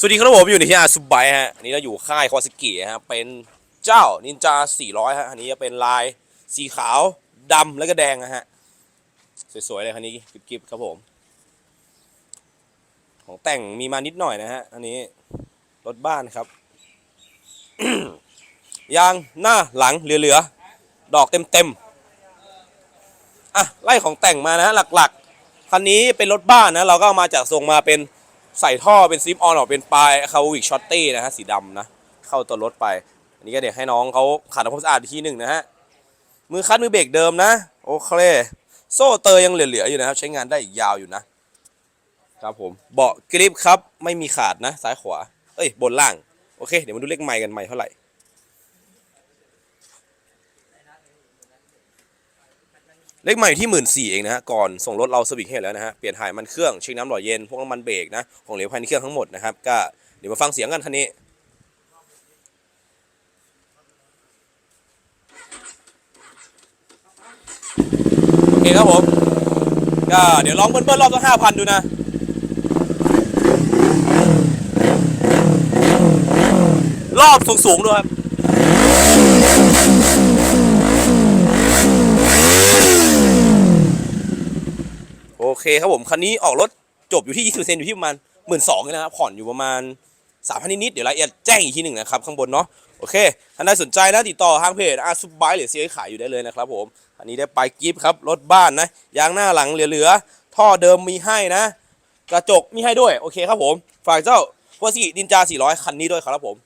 สวัสดีครับผมอยู่ในที่อาสุบายฮะอันนี้เราอยู่ค่ายคอสกิฮะเป็นเจ้านินจา 400 ฮะอันนี้จะเป็นลายสีขาวดำแล้วก็แดงนะฮะ สวยๆเลยคันนี้กิบๆครับผม ของแต่งมีมานิดหน่อยนะฮะ อันนี้รถบ้านครับ ยางหน้าหลังเหลือๆ ดอกเต็มๆ อะ ไล่ของแต่งมานะหลักๆคันนี้เป็นรถบ้านนะ เราก็เอามาจากทรงมาเป็น ใส่ท่อเป็นซิปออนออกเป็นปลายคาวิกช็อตตี้นะฮะสีดำนะ เข้าตัวรถไป อันนี้ก็เดี๋ยวให้น้องเขาขัดทำความสะอาดอีกทีหนึ่งนะฮะ มือคัดมือเบรกเดิมนะ โอเค โซ่เตยยังเหลือๆอยู่นะครับ ใช้งานได้อีกยาวอยู่นะครับผม เบาะกริปครับ ไม่มีขาดนะ ซ้ายขวา เอ้ย บนล่าง โอเค เดี๋ยวมาดูเลขไมค์กันไมค์เท่าไหร่ เลขใหม่ที่หมื่นสี่เองนะฮะก่อนส่งรถเราสวิกให้แล้วนะฮะเปลี่ยนถ่ายมันเครื่องเช็คน้ำหล่อเย็นพวกน้ำมันเบรกนะของเหลวภายในเครื่องทั้งหมดนะครับก็เดี๋ยวมาฟังเสียงกันคันนี้โอเคครับผมก็เดี๋ยวลองเบิ้ลๆรอบสักห้าพันดูนะรอบสูงๆด้วยครับ โอ เคครับผมคันนี้ออกรถจบอยู่ที่ 20%อยู่ที่ประมาณหมื่นสองนะครับผ่อนอยู่ประมาณสามพันนิดๆเดี๋ยวรายละเอียดแจ้งอีกทีหนึ่งนะครับข้างบนเนาะโอเคท่านใดสนใจนะติดต่อทางเพจอาซุปไบหรือเซียขายอยู่ได้เลยนะครับผมอันนี้ได้ไปกิฟต์ครับรถบ้านนะยางหน้าหลังเหลือๆท่อเดิมมีให้นะ กระจกมีให้ด้วยโอเคครับผม ฝากเจ้าโคสิดินจา 400 คันนี้ด้วยครับผม